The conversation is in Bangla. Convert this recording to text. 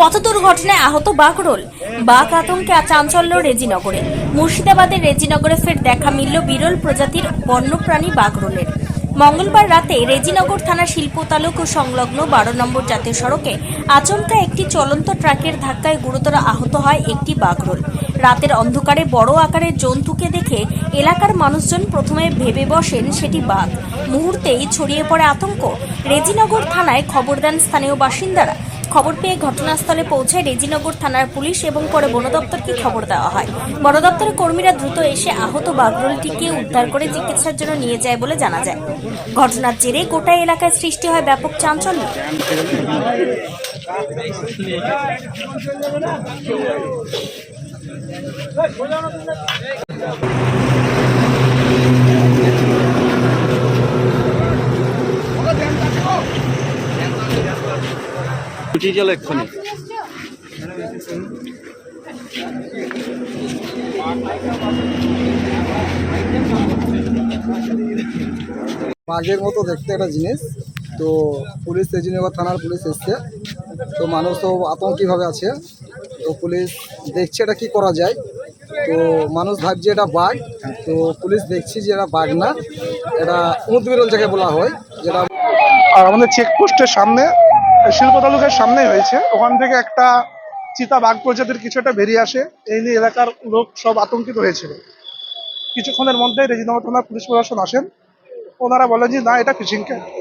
পথ দুর্ঘটনায় আহত বাঘরোল বাঘ আতঙ্কে চাঞ্চল্য রেজিনগরে। মুর্শিদাবাদের রেজিনগরে ফের দেখা মিলল বিরল প্রজাতির বন্যপ্রাণী বাঘরোলের মঙ্গলবার রাতে রেজিনগর থানা শিল্পতালুক ও সংলগ্ন বারো নম্বর জাতীয় সড়কে আচমকা একটি চলন্ত ট্রাকের ধাক্কায় গুরুতর আহত হয় একটি বাঘরোল রাতের অন্ধকারে বড় আকারের জন্তুকে দেখে এলাকার মানুষজন প্রথমে ভেবে বসেন সেটি বাঘ। মুহূর্তেই ছড়িয়ে পড়ে আতঙ্ক। রেজিনগর থানায় খবর দেন স্থানীয় বাসিন্দারা। খবর পেয়ে ঘটনাস্থলে পৌঁছায় রেজিনগর থানার পুলিশ এবং পরে বন দপ্তরকে খবর দেওয়া হয়। বন দপ্তরের কর্মীরা দ্রুত এসে আহত বাগরোলটিকে উদ্ধার করে চিকিৎসার জন্য নিয়ে যায় বলে জানা যায়। ঘটনার জেরে গোটা এলাকায় সৃষ্টি হয় ব্যাপক চাঞ্চল্য। উঠিয়ে চলো এক্ষুনি। বাঘের মতো দেখতে একটা জিনিস। তো পুলিশ রেজিনগর থানার পুলিশ এসছে। তো মানুষ তো আতঙ্কিভাবে আছে। তো পুলিশ দেখছে এটা কি করা যায়। তো মানুষ ভাবছে এটা বাঘ। তো পুলিশ দেখছি যে এটা বাঘ না। এটা উঁদবিরল যাকে বলা হয়। যেটা আর আমাদের চেকপোস্টের সামনে শিল্প তালুকের সামনে হয়েছে। ওখান থেকে একটা চিতা বাঘ প্রজাতির কিছু একটা বেরিয়ে আসে। এই নিয়ে এলাকার লোক সব আতঙ্কিত হয়েছিল। কিছুক্ষণের মধ্যে রেজিনামা থানার পুলিশ প্রশাসন আসেন। ওনারা বলেন যে, না, এটা ফিশিং ক্যাট।